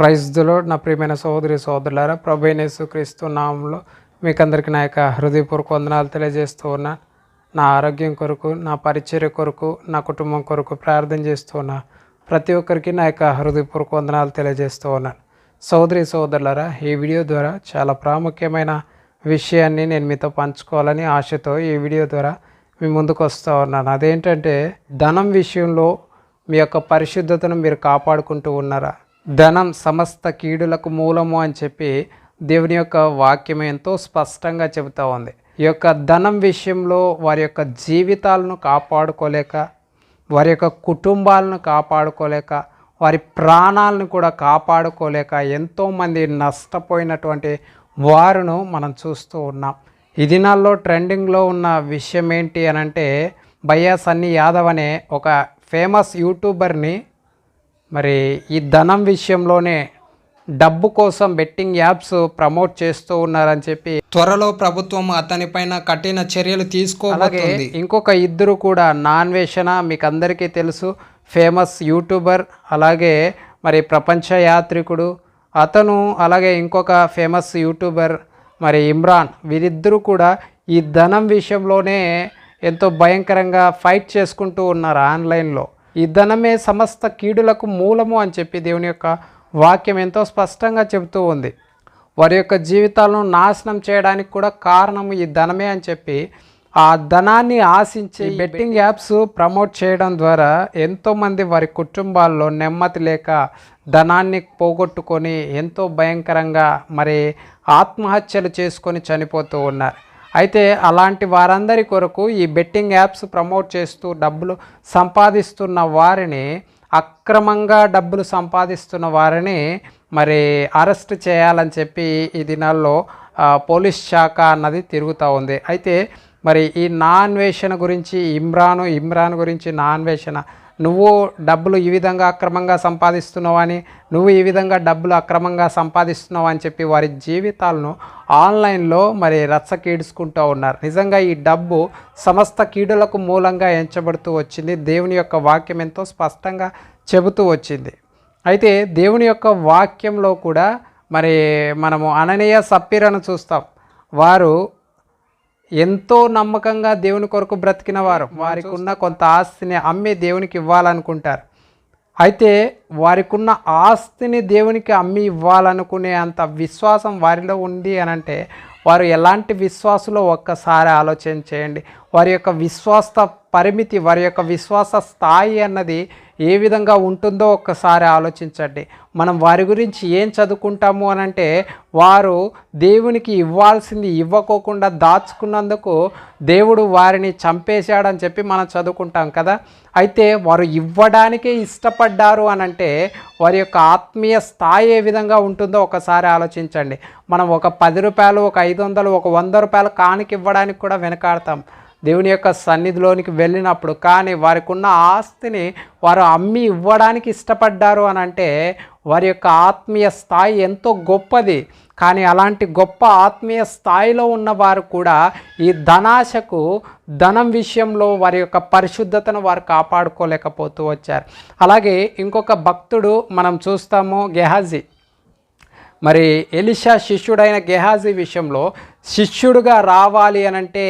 క్రైస్తులో నా ప్రియమైన సహోదరి సోదరులారా ప్రభైనేసు క్రీస్తు నామంలో మీకు అందరికీ నా యొక్క హృదయపూర్వక వందనాలు తెలియజేస్తూ ఉన్నా నా ఆరోగ్యం కొరకు నా పరిచర్య కొరకు నా కుటుంబం కొరకు ప్రార్థన చేస్తూ ఉన్నా ప్రతి ఒక్కరికి నా యొక్క హృదయపూర్వక వందనాలు తెలియజేస్తూ ఉన్నాను సోదరి సోదరులారా ఈ వీడియో ద్వారా చాలా ప్రాముఖ్యమైన విషయాన్ని నేను మీతో పంచుకోవాలని ఆశతో ఈ వీడియో ద్వారా మీ ముందుకు వస్తూ ఉన్నాను. అదేంటంటే ధనం విషయంలో మీ యొక్క పరిశుద్ధతను మీరు కాపాడుకుంటూ ఉన్నారా? ధనం సమస్త కీడులకు మూలము అని చెప్పి దేవుని యొక్క వాక్యం ఎంతో స్పష్టంగా చెబుతూ ఉంది. ఈ యొక్క ధనం విషయంలో వారి యొక్క జీవితాలను కాపాడుకోలేక వారి యొక్క కుటుంబాలను కాపాడుకోలేక వారి ప్రాణాలను కూడా కాపాడుకోలేక ఎంతోమంది నష్టపోయినటువంటి వారును మనం చూస్తూ ఉన్నాం. ఈ దినాల్లో ట్రెండింగ్లో ఉన్న విషయం ఏంటి అనంటే అంటే భయ్యా సన్నీ యాదవ్ అనే ఒక ఫేమస్ యూట్యూబర్ని మరి ఈ ధనం విషయంలోనే డబ్బు కోసం బెట్టింగ్ యాప్స్ ప్రమోట్ చేస్తూ ఉన్నారని చెప్పి త్వరలో ప్రభుత్వం అతనిపైన కఠిన చర్యలు తీసుకోబోతుంది. ఇంకొక ఇద్దరు కూడా నాన్ వేషణ మీకు అందరికీ తెలుసు. ఫేమస్ యూట్యూబర్ అలాగే మరి ప్రపంచ యాత్రికుడు అతను అలాగే ఇంకొక ఫేమస్ యూట్యూబర్ మరి ఇమ్రాన్. వీరిద్దరూ కూడా ఈ ధనం విషయంలోనే ఎంతో భయంకరంగా ఫైట్ చేసుకుంటూ ఉన్నారు ఆన్లైన్లో. ఈ ధనమే సమస్త కీడులకు మూలము అని చెప్పి దేవుని యొక్క వాక్యం ఎంతో స్పష్టంగా చెబుతూ ఉంది. వారి యొక్క జీవితాలను నాశనం చేయడానికి కూడా కారణం ఈ ధనమే అని చెప్పి ఆ ధనాన్ని ఆశించి బెట్టింగ్ యాప్స్ ప్రమోట్ చేయడం ద్వారా ఎంతోమంది వారి కుటుంబాల్లో నెమ్మది లేక ధనాన్ని పోగొట్టుకొని ఎంతో భయంకరంగా మరి ఆత్మహత్యలు చేసుకొని చనిపోతూ ఉన్నారు. అయితే అలాంటి వారందరి కొరకు ఈ బెట్టింగ్ యాప్స్ ప్రమోట్ చేస్తూ డబ్బులు సంపాదిస్తున్న వారిని అక్రమంగా డబ్బులు సంపాదిస్తున్న వారిని మరి అరెస్ట్ చేయాలని చెప్పి ఈ దినాల్లో పోలీస్ శాఖ అన్నది తిరుగుతూ ఉంది. అయితే మరి ఈ నాన్వేషణ గురించి ఇమ్రాను ఇమ్రాన్ గురించి నాన్వేషణ నువ్వు డబ్బులు ఈ విధంగా అక్రమంగా సంపాదిస్తున్నావని నువ్వు ఈ విధంగా డబ్బులు అక్రమంగా సంపాదిస్తున్నావు అని చెప్పి వారి జీవితాలను ఆన్లైన్లో మరి రచ్చకీడ్చుకుంటూ ఉన్నారు. నిజంగా ఈ డబ్బు సమస్త కీడులకు మూలంగా ఎంచబడుతూ వచ్చింది. దేవుని యొక్క వాక్యం ఎంతో స్పష్టంగా చెబుతూ వచ్చింది. అయితే దేవుని యొక్క వాక్యంలో కూడా మరి మనము అననీయ సప్పీరను చూస్తాం. వారు ఎంతో నమ్మకంగా దేవుని కొరకు బ్రతికిన వారు. వారికి ఉన్న కొంత ఆస్తిని అమ్మి దేవునికి ఇవ్వాలనుకుంటారు. అయితే వారికి ఉన్న ఆస్తిని దేవునికి అమ్మి ఇవ్వాలనుకునే అంత విశ్వాసం వారిలో ఉంది అని అంటే వారు ఎలాంటి విశ్వాసులో ఒక్కసారి ఆలోచన చేయండి. వారి యొక్క విశ్వాస పరిమితి వారి యొక్క విశ్వాస స్థాయి అన్నది ఏ విధంగా ఉంటుందో ఒక్కసారి ఆలోచించండి. మనం వారి గురించి ఏం చదువుకుంటాము అని అంటే వారు దేవునికి ఇవ్వాల్సింది ఇవ్వకోకుండా దాచుకున్నందుకు దేవుడు వారిని చంపేశాడని చెప్పి మనం చదువుకుంటాం కదా. అయితే వారు ఇవ్వడానికే ఇష్టపడ్డారు అని అంటే వారి యొక్క ఆత్మీయ స్థాయి ఏ విధంగా ఉంటుందో ఒకసారి ఆలోచించండి. మనం ఒక పది రూపాయలు ఒక ఐదు వందలు ఒక వంద రూపాయలు కానికి ఇవ్వడానికి కూడా వెనకాడతాం. దేవుని యొక్క సన్నిధిలోనికి వెళ్ళినప్పుడు కానీ వారికి ఉన్న ఆస్తిని వారు అమ్మి ఇవ్వడానికి ఇష్టపడ్డారు అని అంటే వారి యొక్క ఆత్మీయ స్థాయి ఎంతో గొప్పది. కానీ అలాంటి గొప్ప ఆత్మీయ స్థాయిలో ఉన్నవారు కూడా ఈ ధనాశకు ధనం విషయంలో వారి యొక్క పరిశుద్ధతను వారు కాపాడుకోలేకపోతూ వచ్చారు. అలాగే ఇంకొక భక్తుడు మనం చూస్తాము గెహాజీ. మరి ఎలిషా శిష్యుడైన గెహాజీ విషయంలో శిష్యుడుగా రావాలి అనంటే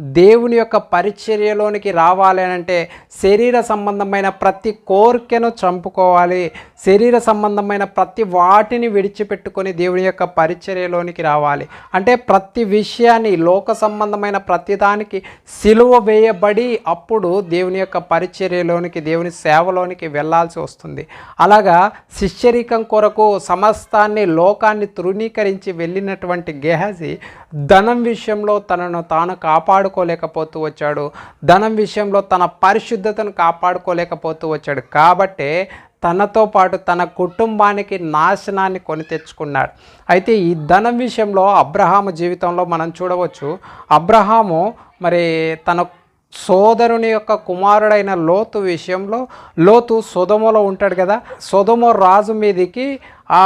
దేవుని యొక్క పరిచర్యలోనికి రావాలి అంటే శరీర సంబంధమైన ప్రతి కోరికను చంపుకోవాలి. శరీర సంబంధమైన ప్రతి వాటిని విడిచిపెట్టుకొని దేవుని యొక్క పరిచర్యలోనికి రావాలి. అంటే ప్రతి విషయాన్ని లోక సంబంధమైన ప్రతిదానికి సిలువ వేయబడి అప్పుడు దేవుని యొక్క పరిచర్యలోనికి దేవుని సేవలోనికి వెళ్ళాల్సి వస్తుంది. అలాగా శిష్యరికం కొరకు సమస్తాన్ని లోకాన్ని తృణీకరించి వెళ్ళినటువంటి గెహజీ ధనం విషయంలో తనను తాను కాపాడు కాపాడుకోలేకపోతూ వచ్చాడు. ధనం విషయంలో తన పరిశుద్ధతను కాపాడుకోలేకపోతూ వచ్చాడు. కాబట్టే తనతో పాటు తన కుటుంబానికి నాశనాన్ని కొని తెచ్చుకున్నాడు. అయితే ఈ ధనం విషయంలో అబ్రహాము జీవితంలో మనం చూడవచ్చు. అబ్రహాము మరి తన సోదరుని యొక్క కుమారుడైన లోతు విషయంలో లోతు సొదమలో ఉంటాడు కదా సొదమో రాజు మీదికి ఆ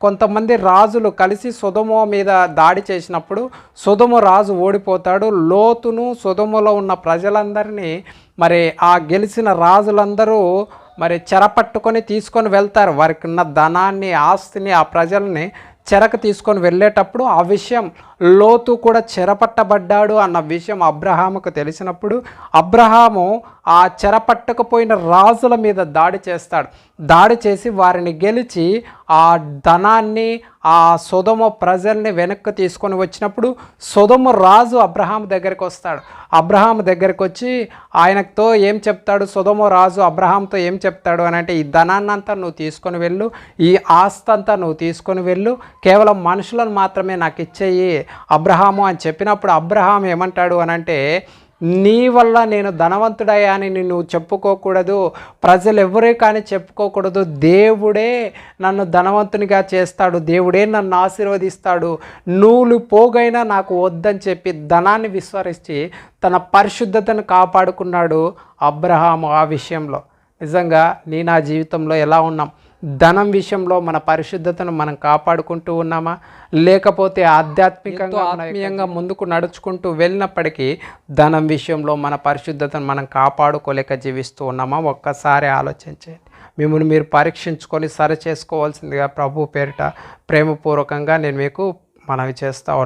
కొంతమంది రాజులు కలిసి సొదమో మీద దాడి చేసినప్పుడు సొదమ రాజు ఓడిపోతాడు. లోతును సొదమలో ఉన్న ప్రజలందరినీ మరి ఆ గెలిచిన రాజులందరూ మరి చెరపట్టుకొని తీసుకొని వెళ్తారు. వారికి ఉన్న ధనాన్ని ఆస్తిని ఆ ప్రజల్ని చెరకు తీసుకొని వెళ్ళేటప్పుడు ఆ విషయం లోతు కూడా చెరపట్టబడ్డాడు అన్న విషయం అబ్రహాముకు తెలిసినప్పుడు అబ్రహాము ఆ చెరపట్టకపోయిన రాజుల మీద దాడి చేస్తాడు. దాడి చేసి వారిని గెలిచి ఆ ధనాన్ని ఆ సుధమ ప్రజల్ని వెనక్కి తీసుకొని వచ్చినప్పుడు సుధమ రాజు అబ్రహాం దగ్గరికి వస్తాడు. అబ్రహాం దగ్గరికి వచ్చి ఆయనతో ఏం చెప్తాడు? సుధమ రాజు అబ్రహాంతో ఏం చెప్తాడు అని అంటే ఈ ధనాన్నంతా నువ్వు తీసుకొని వెళ్ళు ఈ ఆస్తి అంతా నువ్వు తీసుకొని వెళ్ళు కేవలం మనుషులను మాత్రమే నాకు ఇచ్చేయి అబ్రహాము అని చెప్పినప్పుడు అబ్రహాం ఏమంటాడు అని అంటే నీ వల్ల నేను ధనవంతుడయ్యా అని నువ్వు చెప్పుకోకూడదు ప్రజలు ఎవరే కానీ చెప్పుకోకూడదు. దేవుడే నన్ను ధనవంతునిగా చేస్తాడు దేవుడే నన్ను ఆశీర్వదిస్తాడు. నూలు పోగైనా నాకు వద్దని చెప్పి ధనాన్ని విస్మరించి తన పరిశుద్ధతను కాపాడుకున్నాడు అబ్రహాము ఆ విషయంలో. నిజంగా నీ నా జీవితంలో ఎలా ఉన్నాం? ధనం విషయంలో మన పరిశుద్ధతను మనం కాపాడుకుంటూ ఉన్నామా? లేకపోతే ఆధ్యాత్మికంగా ఆత్మీయంగా ముందుకు నడుచుకుంటూ వెళ్ళినప్పటికీ ధనం విషయంలో మన పరిశుద్ధతను మనం కాపాడుకోలేక జీవిస్తూ ఉన్నామా? ఒక్కసారి ఆలోచించండి. మిమ్మల్ని మీరు పరీక్షించుకొని సరి చేసుకోవాల్సిందిగా ప్రభు పేరిట ప్రేమపూర్వకంగా నేను మీకు మనవి చేస్తా